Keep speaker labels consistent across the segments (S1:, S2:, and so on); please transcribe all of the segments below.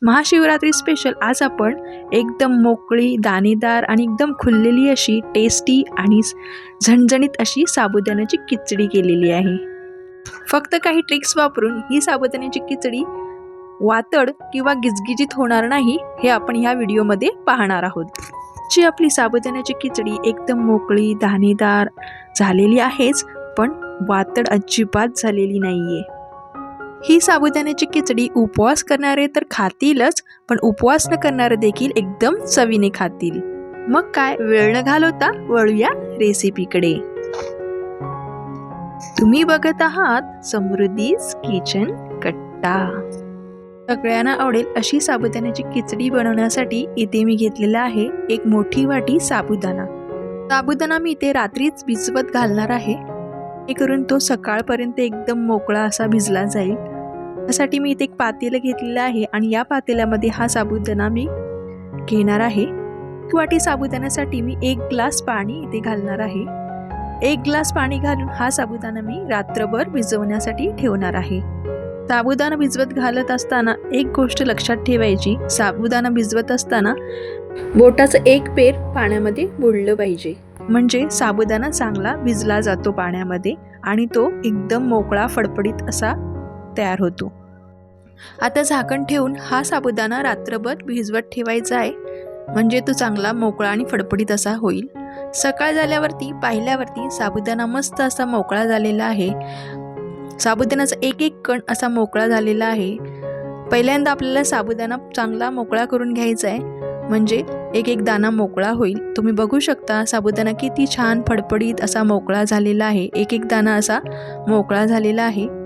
S1: Mahashivratri special आज आपण एकदम मोकळी दाणेदार आणि एकदम खुललेली अशी टेस्टी आणि झणझणीत अशी साबुदाण्याची खिचडी केलेली आहे. फक्त काही ट्रिक्स वापरून ही साबुदाण्याची खिचडी वातड किंवा गिजगिजीत होणार नाही हे आपण ह्या व्हिडिओमध्ये पाहणार आहोत. जी आपली साबुदाण्याची खिचडी एकदम मोकळी दाणेदार झालेली आहेच पण वातड अजिबात झालेली नाही आहे ही साबुदाण्याची खिचडी उपवास करणारे तर खातीलच पण उपवास न करणारे देखील एकदम चवीने खातील. मग काय वेळ न घालवता वळूया रेसिपीकडे तुम्ही बघत आहात समृद्धीज किचन कट्टा. सगळ्यांना आवडेल अशी साबुदाण्याची खिचडी बनवण्यासाठी इथे मी घेतलेला आहे एक मोठी वाटी साबुदाणा. साबुदाणा मी इथे रात्रीच भिजवत घालणार आहे. हे करून तो सकाळपर्यंत एकदम मोकळा असा भिजला जाईल. त्यासाठी मी इथे एक पातेलं घेतलेलं आहे आणि या पातेल्यामध्ये हा साबुदाणा मी घेणार आहे. एक वाटी साबुदाण्यासाठी मी एक ग्लास पाणी इथे घालणार आहे. एक ग्लास पाणी घालून हा साबुदाणा मी रात्रभर भिजवण्यासाठी ठेवणार आहे. साबुदाणा भिजवत घालत असताना एक गोष्ट लक्षात ठेवायची. साबुदाणा भिजवत असताना बोटाचं एक पेर पाण्यामध्ये बुडलं पाहिजे. म्हणजे साबुदाणा चांगला भिजला जातो पाण्यामध्ये आणि तो एकदम मोकळा फडफडीत असा तयार होतो. आता झाकण ठेवून हा साबुदाणा रात्रभर भिजवत ठेवायचा आहे. म्हणजे तो चांगला मोकळा आणि फडफडीत असा होईल. सकाळ झाल्यावरती पाहिल्यावरती साबुदाणा मस्त असा मोकळा झालेला आहे. साबुदाण्याचा एक एक कण असा मोकळा झालेला आहे. पहिल्यांदा आपल्याला साबुदाणा चांगला मोकळा करून घ्यायचा आहे. म्हणजे एक एक दाणा मोकळा होईल. तुम्ही बघू शकता साबुदाणा किती छान फडफडीत असा मोकळा झालेला आहे. एक एक दाणा असा मोकळा झालेला आहे.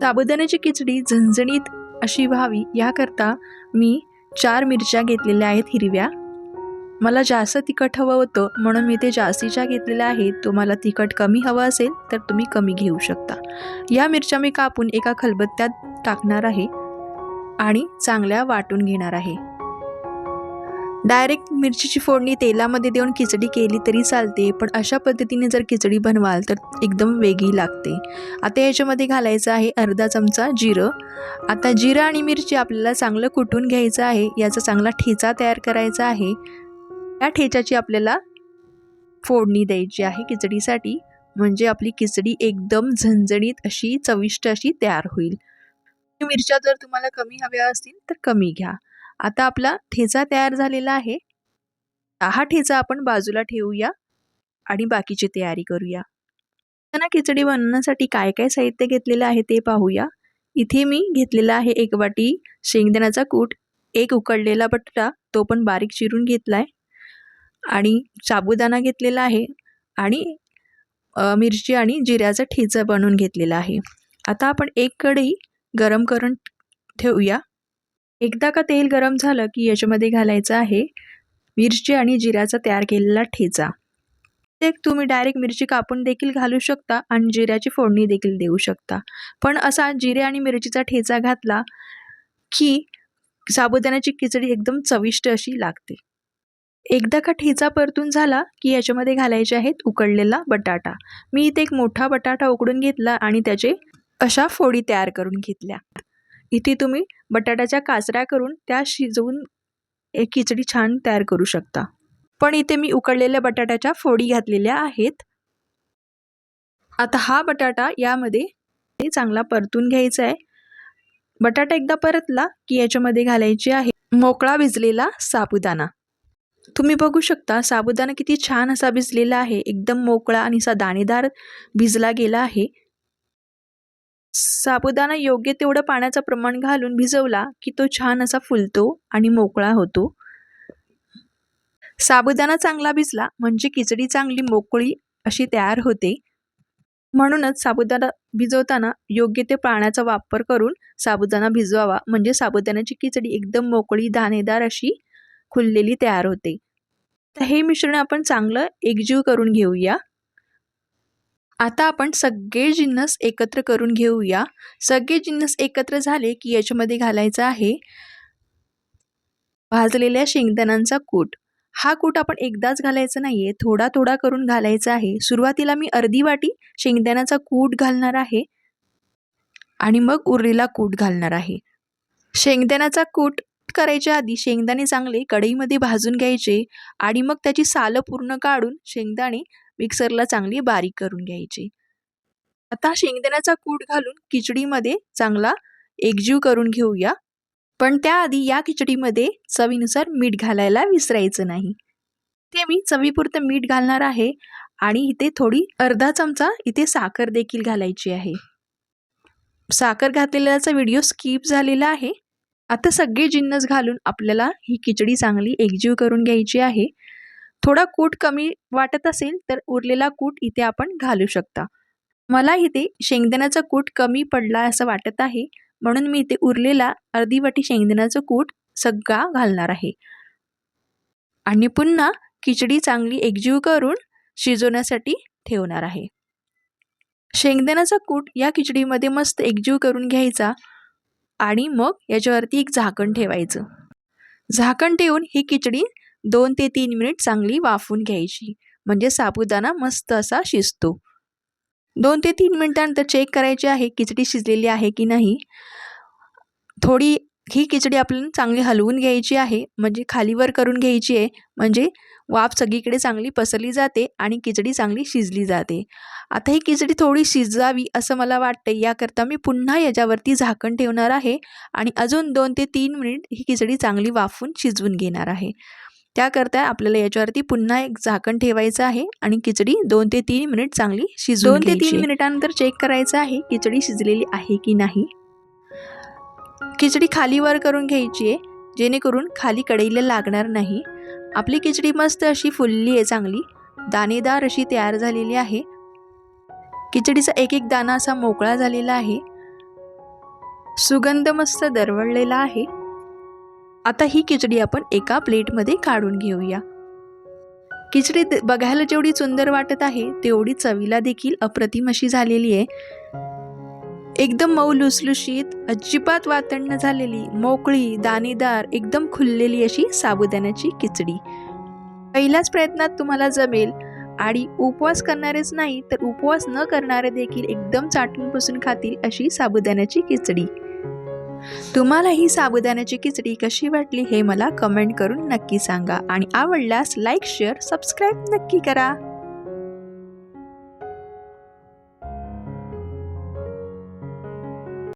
S1: साबुदाण्याची खिचडी झणझणीत अशी व्हावी याकरता मी चार मिरच्या घेतलेल्या आहेत हिरव्या. मला जास्त तिखट हवं होतं म्हणून मी ते जास्तीच्या घेतलेल्या आहेत. तुम्हाला तिखट कमी हवं असेल तर तुम्ही कमी घेऊ शकता. या मिरच्या मी कापून एका खलबत्त्यात टाकणार आहे आणि चांगल्या वाटून घेणार आहे. डायरेक्ट मिरचीची फोडणी तेलामध्ये देऊन खिचडी केली तरी चालते पण अशा पद्धतीने जर खिचडी बनवाल तर एकदम वेगळी लागते. आता याच्यामध्ये घालायचं आहे अर्धा चमचा जिरं. आता जिरं आणि मिरची आपल्याला चांगलं कुटून घ्यायचं आहे याचा चांगला ठेचा तयार करायचा आहे. या ठेच्याची आपल्याला फोडणी द्यायची आहे खिचडीसाठी म्हणजे आपली खिचडी एकदम झणझणीत अशी चविष्ट अशी तयार होईल. मिरच्या जर तुम्हाला कमी हव्या असतील तर कमी घ्या. आता आपला ठेचा तयार झालेला आहे. हा ठेचा आपण बाजूला ठेवूया आणि बाकीची तयारी करूया. त्यांना खिचडी बनवण्यासाठी काय काय साहित्य घेतलेलं आहे ते पाहूया. इथे मी घेतलेला आहे एक वाटी शेंगदाण्याचा कूट एक उकडलेला बटाटा तो पण बारीक चिरून घेतला आहे आणि साबुदाणा घेतलेला आहे आणि मिरची आणि जिऱ्याचा ठेचा बनवून घेतलेला आहे. आता आपण एक कढई गरम करून ठेवूया. एकदा का तेल गरम झालं की याच्यामध्ये घालायचं आहे मिरची आणि जिऱ्याचा तयार केलेला ठेचा. एक तुम्ही डायरेक्ट मिरची कापून देखील घालू शकता आणि जिऱ्याची फोडणी देखील देऊ शकता. पण असा जिरे आणि मिरचीचा ठेचा घातला की साबुदाण्याची खिचडी एकदम चविष्ट अशी लागते. एकदा का ठेचा परतून झाला की याच्यामध्ये घालायचे आहेत उकडलेला बटाटा. मी इथे एक मोठा बटाटा उकडून घेतला आणि त्याचे अशा फोडी तयार करून घेतल्या. इथे तुम्ही बटाट्याच्या काचऱ्या करून त्या शिजवून एक खिचडी छान तयार करू शकता. पण इथे मी उकडलेल्या बटाट्याच्या फोडी घातलेल्या आहेत. आता हा बटाटा यामध्ये चांगला परतून घ्यायचा आहे. बटाटा एकदा परतला की याच्यामध्ये घालायची आहे मोकळा भिजलेला साबुदाणा. तुम्ही बघू शकता साबुदाणा किती छान असा भिजलेला आहे. एकदम मोकळा आणि असा दाणेदार भिजला गेला आहे. साबुदाणा योग्य तेवढं पाण्याचं प्रमाण घालून भिजवला की तो छान असा फुलतो आणि मोकळा होतो. साबुदाणा चांगला भिजला म्हणजे खिचडी चांगली मोकळी अशी तयार होते. म्हणूनच साबुदाणा भिजवताना योग्य ते पाण्याचा वापर करून साबुदाणा भिजवावा म्हणजे साबुदाण्याची खिचडी एकदम मोकळी दाणेदार अशी खुललेली तयार होते. तर हे मिश्रण आपण चांगलं एकजीव करून घेऊया. आता आपण सगळे जिन्नस एकत्र करून घेऊया. सगळे जिन्नस एकत्र झाले की याच्यामध्ये घालायचा आहे भाजलेल्या शेंगदाण्यांचा कूट. हा कूट आपण एकदाच घालायचा नाही आहे थोडा थोडा करून घालायचा आहे. सुरुवातीला मी अर्धी वाटी शेंगदाण्याचा कूट घालणार आहे आणि मग उरलेला कूट घालणार आहे. शेंगदाण्याचा कूट कूट करायच्या आधी शेंगदाणे चांगले कढईमध्ये भाजून घ्यायचे आणि मग त्याची सालं पूर्ण काढून शेंगदाणे मिक्सरला चांगली बारीक करून घ्यायची. आता शेंगदाण्याचा कूट घालून खिचडीमध्ये चांगला एकजीव करून घेऊया. पण त्याआधी या खिचडीमध्ये चवीनुसार मीठ घालायला विसरायचं नाही. ते मी चवीपुरतं मीठ घालणार आहे आणि इथे थोडी अर्धा चमचा इथे साखर देखील घालायची आहे. साखर घातलेल्याचा व्हिडिओ स्किप झालेला आहे. आता सगळे जिन्नस घालून आपल्याला ही खिचडी चांगली एकजीव करून घ्यायची आहे. थोडा कूट कमी वाटत असेल तर उरलेला कूट इथे आपण घालू शकता. मला इथे शेंगदाण्याचा कूट कमी पडला असं वाटत आहे म्हणून मी इथे उरलेला अर्धी वाटी शेंगदाण्याचं कूट सगळा घालणार आहे. आणि पुन्हा खिचडी चांगली एकजीव करून शिजवण्यासाठी ठेवणार आहे. शेंगदाण्याचा कूट या खिचडीमध्ये मस्त एकजीव करून घ्यायचा आणि मग याच्यावरती एक झाकण ठेवायचं. झाकण ठेवून ही खिचडी दोन ते तीन मिनिट चांगली वाफून घ्यायची. म्हणजे साबुदाणा मस्त असा शिजतो. दोन ते तीन मिनिटांनंतर चेक करायची आहे खिचडी शिजलेली आहे की नाही. थोडी ही खिचडी आपल्याला चांगली हलवून घ्यायची आहे. म्हणजे खालीवर करून घ्यायची आहे. म्हणजे वाफ सगळीकडे चांगली पसरली जाते आणि खिचडी चांगली शिजली जाते. आता ही खिचडी थोडी शिजावी असं मला वाटतं याकरता मी पुन्हा याच्यावरती झाकण ठेवणार आहे आणि अजून दोन ते तीन मिनिट ही खिचडी चांगली वाफून शिजवून घेणार आहे. त्याकरता आपल्याला याच्यावरती पुन्हा एक झाकण ठेवायचं आहे आणि खिचडी दोन ते तीन मिनिट चांगली शिजवून दोन ते तीन मिनिटांनंतर चेक करायचं आहे खिचडी शिजलेली आहे की नाही. खिचडी खाली वर करून घ्यायची आहे जेणेकरून खाली कढईला लागणार नाही. आपली खिचडी मस्त अशी फुलली आहे चांगली. दाणेदार अशी तयार झालेली आहे. खिचडीचा एक एक दाणा असा मोकळा झालेला आहे. सुगंध मस्त दरवळलेला आहे. आता ही खिचडी आपण एका प्लेटमध्ये काढून घेऊया. खिचडी बघायला जेवढी सुंदर वाटत आहे तेवढी चवीला देखील अप्रतिम अशी झालेली आहे. एकदम मऊ लुसलुशीत अजिबात वातण झालेली मोकळी दाणेदार एकदम खुललेली अशी साबुदाण्याची खिचडी. पहिल्याच प्रयत्नात तुम्हाला जमेल. आणि उपवास करणारेच नाही तर उपवास न करणारे देखील एकदम चाटून पुसून खातील अशी साबुदाण्याची खिचडी. तुम्हाला ही साबुदाण्याची खिचडी कशी वाटली हे मला कमेंट करून नक्की सांगा. आणि आवडल्यास लाईक शेअर सबस्क्राईब नक्की करा.